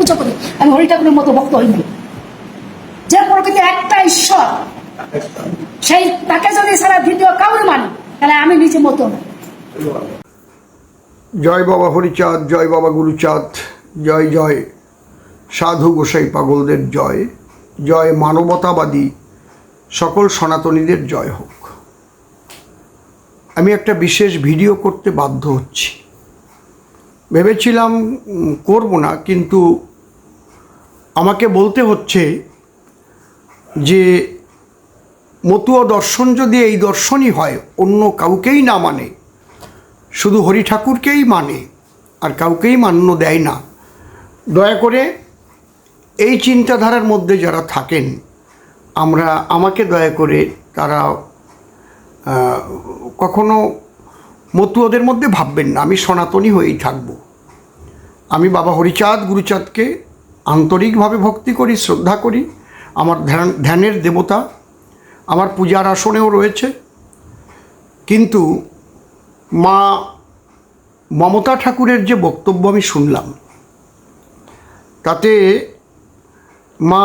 পুজো করি আমি হরি ঠাকুরের মতো ভক্ত হইনি। যে প্রকৃতি একটা ঈশ্বর, সেই তাকে যদি সারা দ্বিতীয় কাউরে মানি, তাহলে আমি নিজে মতো জয় বাবা হরিচাঁদ, জয় বাবা গুরুচাঁদ, জয় জয় সাধু গোসাই পাগলদের জয় জয় মানবতাবাদী সকল সনাতনীদের জয় হোক। আমি একটা বিশেষ ভিডিও করতে বাধ্য হচ্ছি। ভেবেছিলাম করব না, কিন্তু আমাকে বলতে হচ্ছে যে মতুয়া দর্শন যদি এই দর্শনই হয়, অন্য কাউকেই না মানে শুধু হরি ঠাকুরকেই মানে আর কাউকেই মান্য দেয় না। দয়া করে এই চিন্তাধারার মধ্যে যারা থাকেন, আমরা, আমাকে দয়া করে তারা কখনো মতুয়াদের মধ্যে ভাববেন না। আমি সনাতনী হয়েই থাকব। আমি বাবা হরিচাঁদ, গুরুচাঁদকে আন্তরিকভাবে ভক্তি করি, শ্রদ্ধা করি। আমার ধ্যান, ধ্যানের দেবতা, আমার পূজার আসনেও রয়েছে। কিন্তু মা মমতা ঠাকুরের যে বক্তব্য আমি শুনলাম, তাতে মা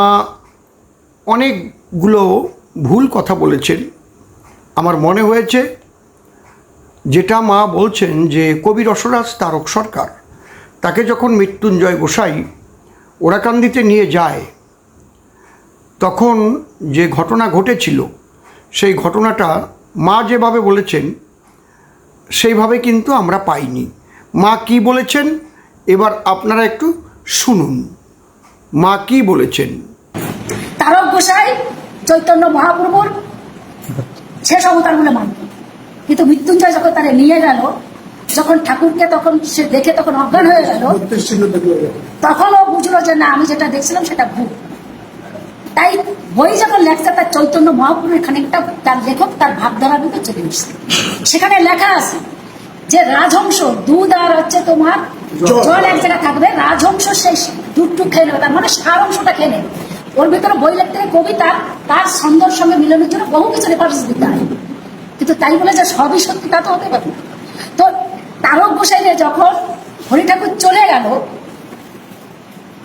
অনেকগুলো ভুল কথা বলেছেন। আমার মনে হয়েছে যেটা মা বলছেন যে কবি রসরাজ তারক সরকার, তাকে যখন মৃত্যুঞ্জয় গোসাই ওরাকান্দিতে নিয়ে যায়, তখন যে ঘটনা ঘটেছিল, সেই ঘটনাটা মা যেভাবে বলেছেন, সেইভাবে কিন্তু আমরা পাইনি। মা কি বলেছেন? এবার আপনারা একটু শুনুন। মা কি বলেছেন? তারক গোসাই, চৈতন্য মহাপ্রভুর শেষ অবতার বলে মানত কিন্তু মৃত্যুঞ্জয় যখন তারে নিয়ে গেল যখন ঠাকুরকে তখন সে দেখে তখন অজ্ঞান হয়ে গেল। তখন ও বুঝলো যে না আমি যেটা দেখছিলাম সেটা ভুল। তাই বই যখন লেখছে তার চৈতন্য মহাপুরের খানিকটা তার লেখক তার ভাবধারা দিকে চলে এসছে। সেখানে লেখা আছে যে রাজহংস দুধ আর হচ্ছে তোমার জল। এক জায়গায় থাকবে রাজহংস সেই দুধটুক খেয়ে নেবে তার মানে সার অংশটা খেয়ে নেবে। ওর ভিতরে বই লিখতে কবিতা তার ছন্দর সঙ্গে মিলনের জন্য বহু কিছু রেফারেন্স দিতে হয় কিন্তু তাই বলে যে সবই সত্যি তা তো হতে পারে। তো তারক গোসাইলে যখন হরি ঠাকুর চলে গেল,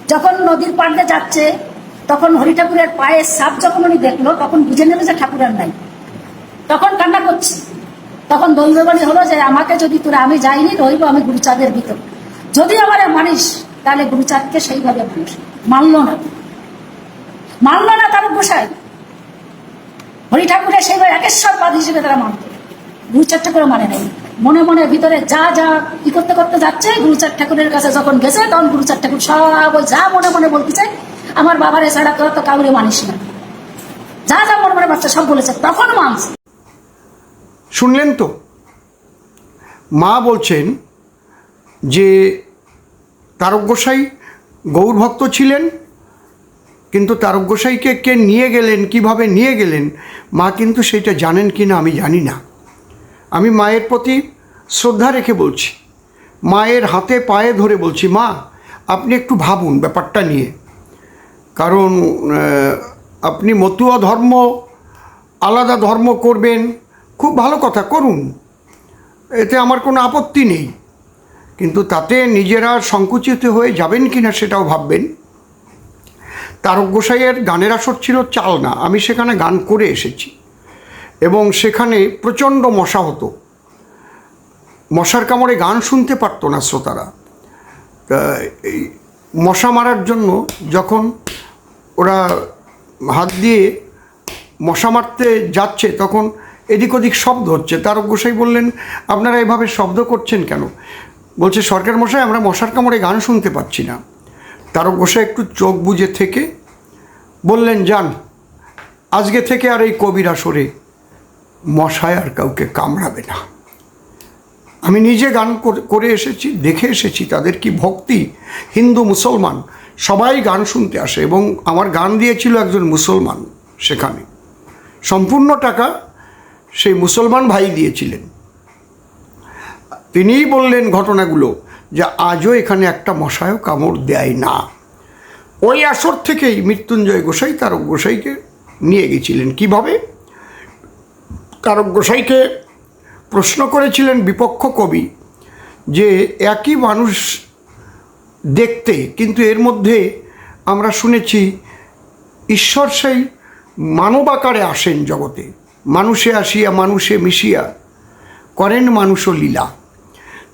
যখন নদীর দিয়ে যাচ্ছে, তখন হরি ঠাকুরের পায়ের সাপ যখন উনি দেখল, তখন বুঝে নেবে যে ঠাকুরের নাই। তখন কান্না করছে। তখন দৈববাণী হলো যে, আমাকে যদি তোরা, আমি যাইনি রইব আমি গুরুচাঁদের ভিতর। যদি আমার মানিস তাহলে গুরুচাঁদকে সেইভাবে মানুষ মানল না। মানল না তার গোসাই। হরি ঠাকুরের সেইভাবে একেশ্বর পাদ হিসেবে তারা মানত। গুরুচাঁদ ঠাকুর মানে নেই। মনে মনে ভিতরে যা যা কি করতে করতে যাচ্ছে গুরুচার ঠাকুরের কাছে যখন গেছে, তখন গুরুচার ঠাকুর সব যা মনে মনে বলতেছে আমার বাবার এছাড়া তোরা তো কাউরে মানিস না। যা যা মনে মনে বাচ্চা সব বলেছে, তখন মানছে। শুনলেন তো? মা বলছেন যে তারক গোসাই ছিলেন, কিন্তু তারক গোসাইকে কে নিয়ে গেলেন, কীভাবে নিয়ে গেলেন, মা কিন্তু সেটা জানেন কি না আমি জানি না। আমি মায়ের প্রতি শ্রদ্ধা রেখে বলছি। মায়ের হাতে পায়ে ধরে বলছি, মা, আপনি একটু ভাবুন ব্যাপারটা নিয়ে। কারণ আপনি মতুয়া ধর্ম, আলাদা ধর্ম করবেন, খুব ভালো কথা, করুন। এতে আমার কোনো আপত্তি নেই। কিন্তু তাতে নিজেরা সংকুচিত হয়ে যাবেন কি না সেটাও ভাববেন। তারক গোসাইয়ের গানের আসর ছিল চালনা। আমি সেখানে গান করে এসেছি। এবং সেখানে প্রচণ্ড মশা হতো। মশার কামড়ে গান শুনতে পারতো না শ্রোতারা। এই মশা মারার জন্য যখন ওরা হাত দিয়ে মশা মারতে যাচ্ছে, তখন এদিক ওদিক শব্দ হচ্ছে। তারক গোসাই বললেন, আপনারা এভাবে শব্দ করছেন কেন? বলছে, সরকার মশাই, আমরা মশার কামড়ে গান শুনতে পাচ্ছি না। তারক গোসাই একটু চোখ বুজে থেকে বললেন, যান, আজকে থেকে আর এই কবিরা আসরে মশায় আর কাউকে কামড়াবে না। আমি নিজে গান করে- এসেছি, দেখে এসেছি তাদের কি ভক্তি। হিন্দু, মুসলমান, সবাই গান শুনতে আসে এবং আমার গান দিয়েছিল একজন মুসলমান সেখানে। সম্পূর্ণ টাকা সেই মুসলমান ভাই দিয়েছিলেন। তিনিই বললেন ঘটনাগুলো যে আজও এখানে একটা মশায়ও কামড় দেয় না। ওই আসর থেকেই মৃত্যুঞ্জয় গোসাই তার গোসাইকে নিয়ে গেছিলেন। কীভাবে? তারক গোসাইকে প্রশ্ন করেছিলেন বিপক্ষ কবি যে একই মানুষ দেখতে, কিন্তু এর মধ্যে আমরা শুনেছি ঈশ্বর সেই মানব আকারে আসেন জগতে। মানুষে আসিয়া, মানুষে মিশিয়া, করেন মানুষ লীলা।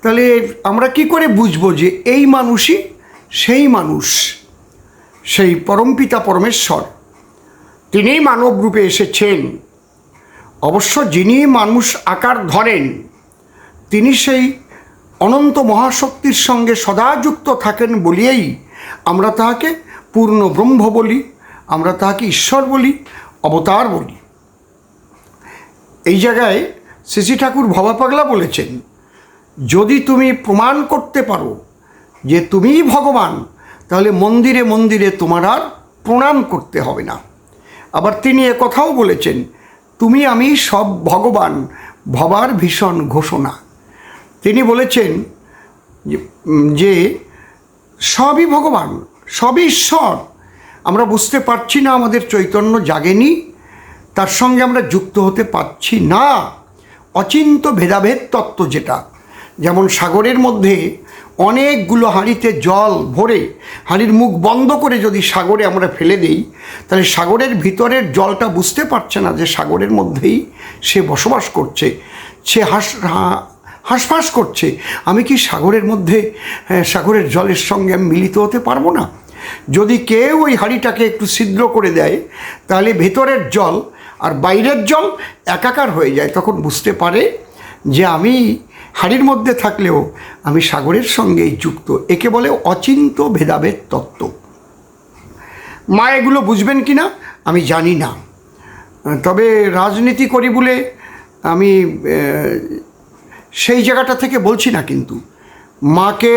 তাহলে আমরা কি করে বুঝব যে এই মানুষই সেই মানুষ, সেই পরমপিতা পরমেশ্বর? তিনিই মানব রূপে এসেছেন। অবশ্য যিনি মানুষ আকার ধরেন, তিনি সেই অনন্ত মহাশক্তির সঙ্গে সদা যুক্ত থাকেন বলিয়েই আমরা তাহাকে পূর্ণ ব্রহ্ম বলি, আমরা তাহাকে ঈশ্বর বলি, অবতার বলি। এই জায়গায় শ্রী ঠাকুর ভবা পাগলা বলেছেন, যদি তুমি প্রমাণ করতে পারো যে তুমিই ভগবান, তাহলে মন্দিরে মন্দিরে তোমার আর প্রণাম করতে হবে না। আবার তিনি কথাও বলেছেন তুমি আমি সব ভগবান ভবার ভীষণ ঘোষণা। তিনি বলেছেন যে- সবই ভগবান, সবই ঈশ্বর। আমরা বুঝতে পারছি না আমাদের চৈতন্য জাগেনি, তার সঙ্গে আমরা যুক্ত হতে পারছি না। অচিন্ত ভেদাভেদ তত্ত্ব যেটা, যেমন সাগরের মধ্যে অনেকগুলো হাঁড়িতে জল ভরে, হাঁড়ির মুখ বন্ধ করে যদি সাগরে আমরা ফেলে দিই, তাহলে সাগরের ভিতরের জলটা বুঝতে পারছে না যে সাগরের মধ্যেই সে বসবাস করছে। সে হাস হাঁসফাঁস করছে। আমি কি সাগরের মধ্যে সাগরের জলের সঙ্গে আমি মিলিত হতে পারব না? যদি কেউ ওই হাঁড়িটাকে একটু ছিদ্র করে দেয়, তাহলে ভেতরের জল আর বাইরের জল একাকার হয়ে যায়। তখন বুঝতে পারে যে আমি হাড়ির মধ্যে থাকলেও আমি সাগরের সঙ্গেই যুক্ত। একে বলে অচিন্ত ভেদাভেদ তত্ত্ব। মা এগুলো বুঝবেন কি না আমি জানি না। তবে রাজনীতি করি বলে আমি সেই জায়গাটা থেকে বলছি না কিন্তু। মাকে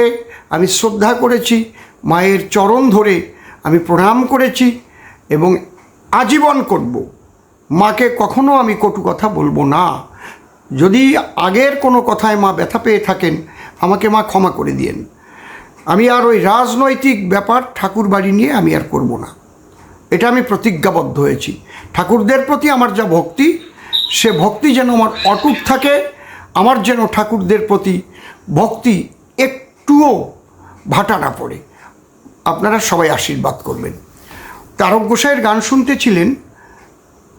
আমি শ্রদ্ধা করেছি, মায়ের চরণ ধরে আমি প্রণাম করেছি এবং আজীবন করব। মাকে কখনো আমি কটু কথা বলব না। যদি আগের কোনো কথায় মা ব্যথা পেয়ে থাকেন, আমাকে মা ক্ষমা করে দিয়েন। আমি আর ওই রাজনৈতিক ব্যাপার ঠাকুর বাড়ি নিয়ে আমি আর করব না। এটা আমি প্রতিজ্ঞাবদ্ধ হয়েছি। ঠাকুরদের প্রতি আমার যা ভক্তি, সে ভক্তি যেন আমার অটুট থাকে, আমার যেন ঠাকুরদের প্রতি ভক্তি একটুও ভাটা না পড়ে। আপনারা সবাই আশীর্বাদ করবেন। তারক গোসাইয়ের গান শুনতেছিলেন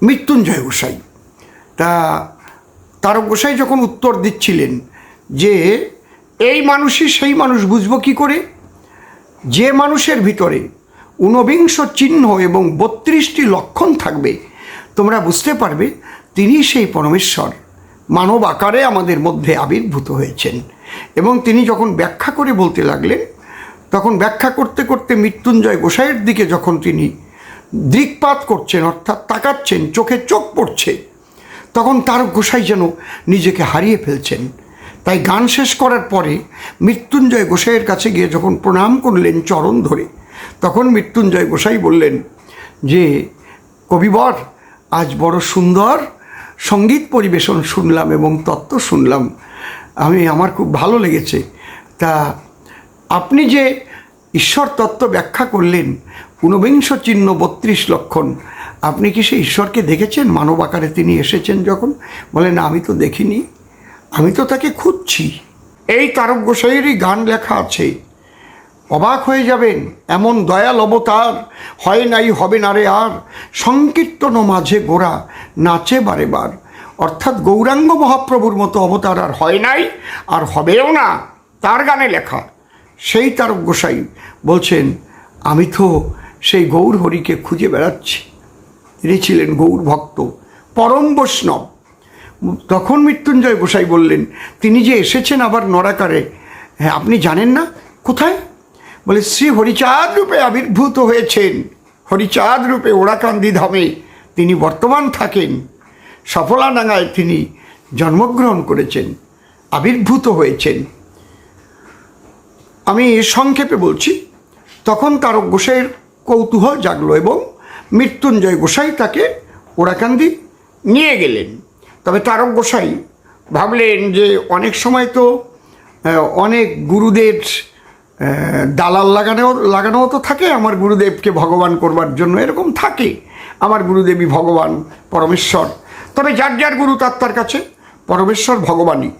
মৃত্যুঞ্জয় গোসাই। তা তারক গোসাই যখন উত্তর দিচ্ছিলেন যে এই মানুষই সেই মানুষ বুঝব কী করে? যে মানুষের ভিতরে ঊনবিংশ চিহ্ন এবং বত্রিশটি লক্ষণ থাকবে, তোমরা বুঝতে পারবে তিনি সেই পরমেশ্বর। মানব আকারে আমাদের মধ্যে আবির্ভূত হয়েছেন। এবং তিনি যখন ব্যাখ্যা করে বলতে লাগলেন, তখন ব্যাখ্যা করতে করতে মৃত্যুঞ্জয় গোসাইয়ের দিকে যখন তিনি দৃকপাত করছেন, অর্থাৎ তাকাচ্ছেন, চোখে চোখ পড়ছে তখন তার গোসাই যেন নিজেকে হারিয়ে ফেলছেন। তাই গান শেষ করার পরে মৃত্যুঞ্জয় গোসাইয়ের কাছে গিয়ে যখন প্রণাম করলেন চরণ ধরে, তখন মৃত্যুঞ্জয় গোসাই বললেন, যে কবিবর, আজ বড় সুন্দর সংগীত পরিবেশন শুনলাম এবং তত্ত্ব শুনলাম। আমি, আমার খুব ভালো লেগেছে। তা আপনি যে ঈশ্বর তত্ত্ব ব্যাখ্যা করলেন, ঊনবিংশ চিহ্ন বত্রিশ লক্ষণ আপনি কি সেই ঈশ্বরকে দেখেছেন? মানব আকারে তিনি এসেছেন যখন? বলেন, আমি তো দেখিনি। আমি তো তাকে খুঁজছি। এই তারক গোসাইয়েরই গান লেখা আছে। অবাক হয়ে যাবেন, এমন দয়াল অবতার হয় নাই, হবে না রে আর। সংকীর্তন মাঝে গোড়া নাচে বারে বার। অর্থাৎ গৌরাঙ্গ মহাপ্রভুর মতো অবতার আর হয় নাই, আর হবেও না। তার গানে লেখা। সেই তারক গোসাই বলছেন, আমি তো সেই গৌর হরিকে খুঁজে বেড়াচ্ছি। তিনি ছিলেন গৌর ভক্ত, পরম বৈষ্ণব। তখন মৃত্যুঞ্জয় গোসাই বললেন, তিনি যে এসেছেন আবার নরাকারে হ্যাঁ আপনি জানেন না? কোথায়? বলে, শ্রী হরিচাঁদ রূপে আবির্ভূত হয়েছেন। হরিচাঁদ রূপে ওড়াকান্দি ধামে তিনি বর্তমান থাকেন। সফলাডাঙ্গায় তিনি জন্মগ্রহণ করেছেন, আবির্ভূত হয়েছেন। আমি সংক্ষেপে বলছি, তখন তারক গোসাইয়ের কৌতূহল জাগলো এবং মৃত্যুঞ্জয় গোসাই তাকে ওরাকান্দি নিয়ে গেলেন। তবে তারক গোসাই ভাবলেন যে অনেক সময় তো অনেক গুরুদের দালাল লাগানো, লাগানোও তো থাকে, আমার গুরুদেবকে ভগবান করবার জন্য এরকম থাকে, আমার গুরুদেবী ভগবান, পরমেশ্বর। তবে যার যার গুরু তার কাছে, পরমেশ্বর ভগবানই।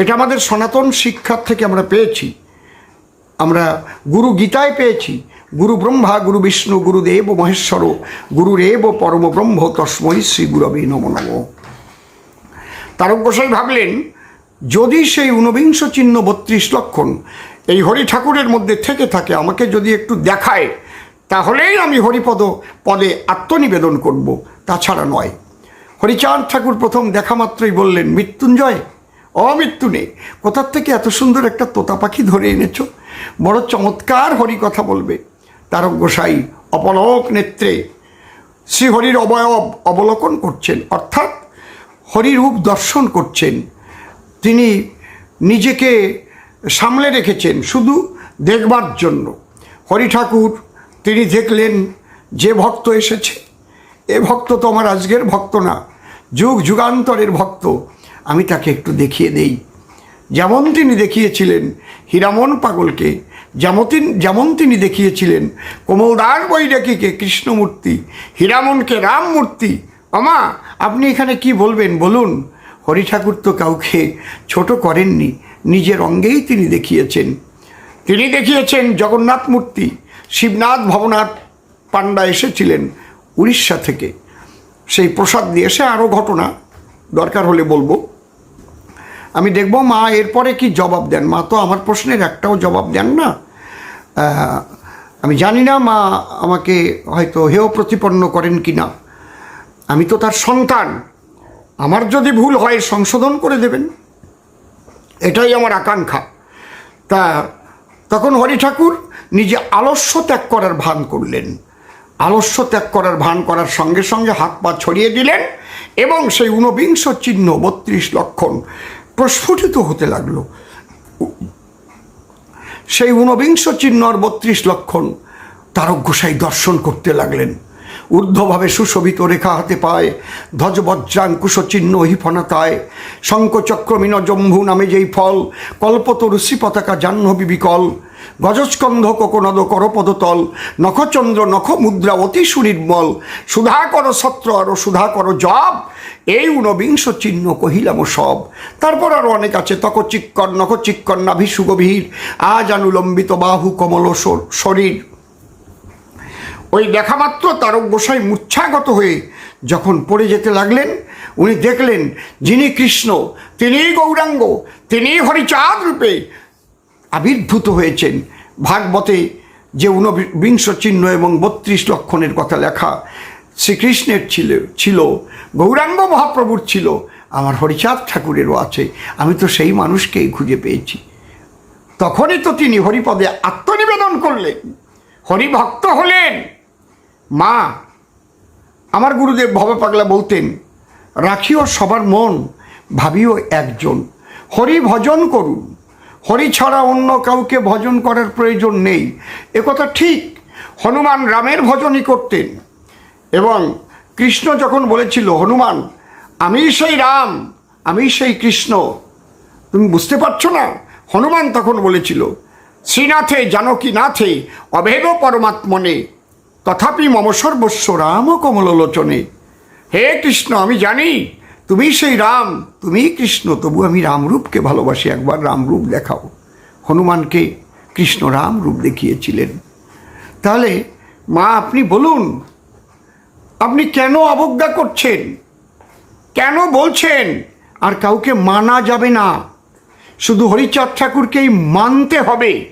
এটা আমাদের সনাতন শিক্ষার থেকে আমরা পেয়েছি। আমরা গুরু গীতায় পেয়েছি গুরু ব্রহ্মা গুরু বিষ্ণু গুরুদেব মহেশ্বর গুরুরেব পরম ব্রহ্ম তস্মৈ শ্রী গুরবে নম নম তারক গোসাই ভাবলেন, যদি সেই ঊনবিংশ চিহ্ন বত্রিশ লক্ষণ এই হরি ঠাকুরের মধ্যে থেকে থাকে, আমাকে যদি একটু দেখায়, তাহলেই আমি হরিপদ পদে আত্মনিবেদন করব। তাছাড়া নয়। হরিচাঁদ ঠাকুর প্রথম দেখা মাত্রই বললেন, মৃত্যুঞ্জয়, অমৃত্যু নেই। কোথার থেকে এত সুন্দর একটা তোতা পাখি ধরে এনেছ? বড় চমৎকার হরি কথা বলবে। তারক গোসাই অপলক নেত্রে শ্রীহরির অবয়ব অবলোকন করছেন, অর্থাৎ হরিরূপ দর্শন করছেন। তিনি নিজেকে সামলে রেখেছেন শুধু দেখবার জন্য। হরি ঠাকুর, তিনি দেখলেন যে ভক্ত এসেছে। এ ভক্ত তো আমার আজকের ভক্ত না, যুগ যুগান্তরের ভক্ত। আমি তাকে একটু দেখিয়ে দেই। যেমন তিনি দেখিয়েছিলেন হীরামন পাগলকে, যেমন যেমন তিনি দেখিয়েছিলেন কোমলদার বৈরাগীকে কৃষ্ণমূর্তি, হীরামনকে রামমূর্তি। আমা আপনি এখানে কি বলবেন? বলুন। হরি ঠাকুর তো কাউকে ছোট করেননি, নিজের অঙ্গেই তিনি দেখিয়েছেন। তিনি দেখিয়েছেন জগন্নাথ মূর্তি, শিবনাথ ভবনাথ পাণ্ডা এসেছিলেন উড়িষ্যা থেকে। সেই প্রসাদ দিয়ে এসে আরও ঘটনা দরকার হলে বলব। আমি দেখব, মা, এরপরে কি জবাব দেন? মা তো আমার প্রশ্নের একটাও জবাব দেন না। আমি জানি না, মা আমাকে হয়তো হেয় প্রতিপন্ন করেন কি না। আমি তো তার সন্তান। আমার যদি ভুল হয়, সংশোধন করে দেবেন। এটাই আমার আকাঙ্ক্ষা। তা তখন হরি ঠাকুর নিজে আলস্য ত্যাগ করার ভান করলেন। আলস্য ত্যাগ করার ভান করার সঙ্গে সঙ্গে হাত পা ছড়িয়ে দিলেন এবং সেই ঊনবিংশ চিহ্ন বত্রিশ লক্ষণ প্রস্ফুটিত হতে লাগল। সেই ঊনবিংশ চিহ্নর বত্রিশ লক্ষণ তারক গোসাই দর্শন করতে লাগলেন। ঊর্ধ্বভাবে সুশোভিত রেখা হাতে পায় ধ্বজবজ্রাঙ্কুশ চিহ্ন হিফনাতায় শঙ্কচক্র মিন জম্ভু নামে যেই ফল, কল্পতরু পতাকা জাহ্নবী বিকল গজস্কন্ধ কোকনদ করপদতল, নখচন্দ্র নখ মুদ্রা অতি সুনির্মল। সুধাকর সত্র আর সুধাকর জব এই ঊনবিংশ চিহ্ন কহিলাম সব। তারপর আরও অনেক আছে তক চিক্কর নখ চিক্কর নাভি সুগভীর আজ আনুলম্বিত বাহু কমল শরীর। ওই দেখা মাত্র তারক গোসাই মূর্ছাগত হয়ে যখন পড়ে যেতে লাগলেন, উনি দেখলেন, যিনি কৃষ্ণ, তিনিই গৌরাঙ্গ, তিনিই হরিচাঁদ রূপে আবির্ভূত হয়েছেন। ভাগবতে যে ঊনবিংশ চিহ্ন এবং বত্রিশ লক্ষণের কথা লেখা শ্রীকৃষ্ণের ছিল ছিল, গৌরাঙ্গ মহাপ্রভুর ছিল, আমার হরিচাঁদ ঠাকুরেরও আছে, আমি তো সেই মানুষকেই খুঁজে পেয়েছি। তখনই তো তিনি হরিপদে আত্মনিবেদন করলেন, হরিভক্ত হলেন। মা, আমার গুরুদেব ভবে পাগলা বলতেন, রাখিও সবার মন, ভাবিও একজন। হরি ভজন করুন। হরি ছাড়া অন্য কাউকে ভজন করার প্রয়োজন নেই। একথা ঠিক, হনুমান রামের ভজনই করতেন। এবং কৃষ্ণ যখন বলেছিল, হনুমান, আমি সেই রাম, আমি সেই কৃষ্ণ। তুমি বুঝতে পারছ না? হনুমান তখন বলেছিল, শ্রীনাথে জানকী নাথে অভেদ পরমাত্মনে তথাপি মম সর্বস্ব রাম কমললোচনে। হে কৃষ্ণ, আমি জানি তুমি সেই রাম, তুমি কৃষ্ণ, তবু আমি রামরূপকে ভালোবাসি, একবার রামরূপ দেখাও। হনুমানকে কৃষ্ণ রাম রূপ দেখিয়েছিলেন। তাহলে, মা, আপনি বলুন, আপনি কেন অবজ্ঞা করছেন? কেন বলছেন? আর কাউকে মানা যাবে না। শুধু হরিচাঁদ ঠাকুরকেই মানতে হবে।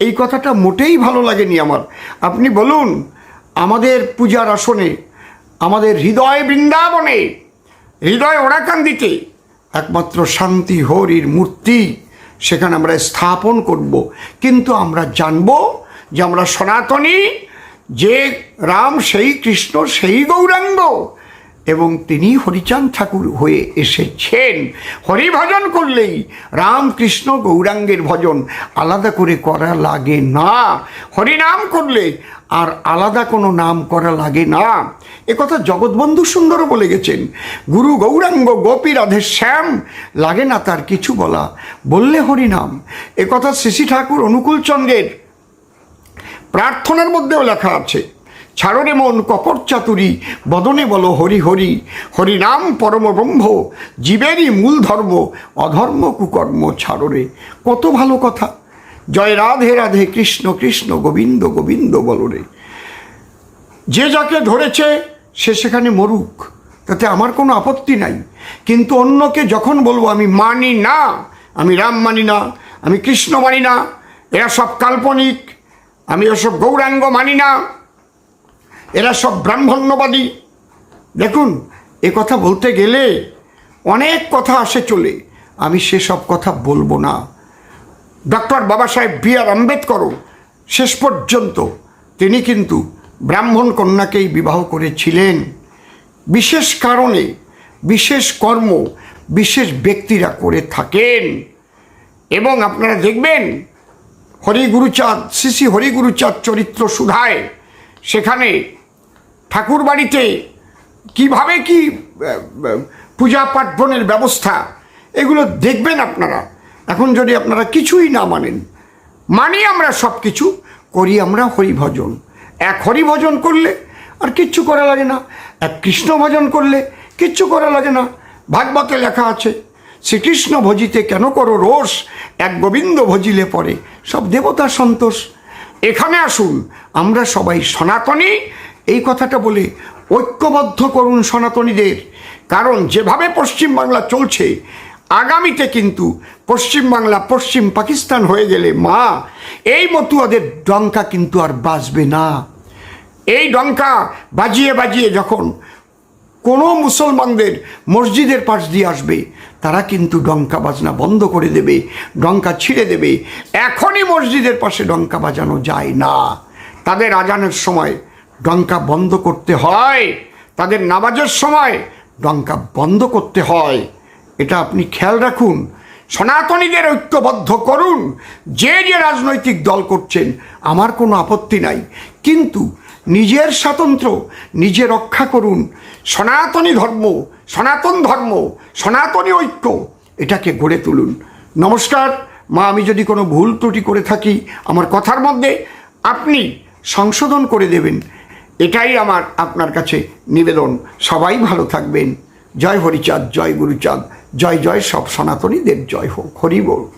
এই কথাটা মোটেই ভালো লাগেনি আমার। আপনি বলুন আমাদের পূজার আসনে, আমাদের হৃদয় বৃন্দাবনে, হৃদয় ওড়াকান্দিতে একমাত্র শান্তি হরির মূর্তি সেখানে আমরা স্থাপন করব। কিন্তু আমরা জানব যে আমরা সনাতনী, যে রাম, সেই কৃষ্ণ, সেই গৌরাঙ্গ এবং তিনি হরিচাঁদ ঠাকুর হয়ে এসেছেন। হরিভজন করলেই রামকৃষ্ণ গৌরাঙ্গের ভজন আলাদা করে করা লাগে না। হরিনাম করলে আর আলাদা কোনো নাম করা লাগে না। একথা জগৎবন্ধু সুন্দরও বলে গেছেন, গুরু গৌরাঙ্গ গোপী রাধে শ্যাম, লাগে না তার কিছু বলা। বললে হরিনাম। একথা শ্রী ঠাকুর অনুকূল চন্দ্রের প্রার্থনার মধ্যেও লেখা আছে। ছাড়রে মন কপট চাতুরি, বদনে বলো হরি হরি। হরিনাম পরম ব্রহ্ম, জীবেরই মূল ধর্ম, অধর্ম কুকর্ম ছাড়রে। কত ভালো কথা। জয় রাধে রাধে কৃষ্ণ কৃষ্ণ গোবিন্দ গোবিন্দ বলো রে যে যাকে ধরেছে, সে সেখানে মরুক। তাতে আমার কোনো আপত্তি নাই। কিন্তু অন্যকে যখন বলব, আমি মানি না, আমি রাম মানি না, আমি কৃষ্ণ মানি না, এরা সব কাল্পনিক, আমি ওসব গৌরাঙ্গ মানি না এরা সব ব্রাহ্মণ্যবাদী। দেখুন, এ কথা বলতে গেলে অনেক কথা আসে চলে। আমি সেসব কথা বলব না। ডক্টর বাবা সাহেব বি আর আম্বেদকরও শেষ পর্যন্ত তিনি কিন্তু ব্রাহ্মণ কন্যাকেই বিবাহ করেছিলেন। বিশেষ কারণে, বিশেষ কর্ম, বিশেষ ব্যক্তিরা করে থাকেন। এবং আপনারা দেখবেন, হরিগুরুচাঁদ, শ্রী শ্রী হরিগুরুচাঁদ চরিত্র সুধায় সেখানে ঠাকুর বাড়িতে কীভাবে কি পূজা পার্বণের ব্যবস্থা, এগুলো দেখবেন আপনারা। এখন যদি আপনারা কিছুই না মানেন, মানি আমরা সব কিছু করি আমরা হরিভজন। এক হরিভজন করলে আর কিচ্ছু করা লাগে না, এক কৃষ্ণ ভজন করলে কিচ্ছু করা লাগে না। ভাগবতে লেখা আছে, শ্রীকৃষ্ণ ভজিতে কেন করো রোষ? এক গোবিন্দ ভজিলে পরে সব দেবতা সন্তোষ। এখানে আসুন, আমরা সবাই সনাতনী এই কথাটা বলে ঐক্যবদ্ধ করুন সনাতনীদের। কারণ যেভাবে পশ্চিমবাংলা চলছে, আগামীতে কিন্তু পশ্চিমবাংলা পশ্চিম পাকিস্তান হয়ে গেলে মা, এই মতুয়াদের ডঙ্কা কিন্তু আর বাজবে না। এই ডঙ্কা বাজিয়ে বাজিয়ে যখন কোনো মুসলমানদের মসজিদের পাশ দিয়ে আসবে, তারা কিন্তু ডঙ্কা বাজনা বন্ধ করে দেবে, ডঙ্কা ছিঁড়ে দেবে। এখনই মসজিদের পাশে ডঙ্কা বাজানো যায় না। তাদের আজানের সময় ডঙ্কা বন্ধ করতে হয়। তাদের নামাজের সময় ডঙ্কা বন্ধ করতে হয়। এটা আপনি খেয়াল রাখুন। সনাতনীদের ঐক্যবদ্ধ করুন। যে যে রাজনৈতিক দল করছেন, আমার কোনো আপত্তি নাই। কিন্তু নিজের স্বাতন্ত্র্য, নিজে রক্ষা করুন। সনাতনী ধর্ম, সনাতন ধর্ম, সনাতনী ঐক্য, এটাকে গড়ে তুলুন। নমস্কার, মা, আমি যদি কোনো ভুল ত্রুটি করে থাকি, আমার কথার মধ্যে আপনি সংশোধন করে দেবেন। এটাই আমার আপনার কাছে নিবেদন। সবাই ভালো থাকবেন। জয় হরিচাঁদ, জয় গুরুচাঁদ, জয় জয় সব সনাতনীদের জয় হোক। হরি বল।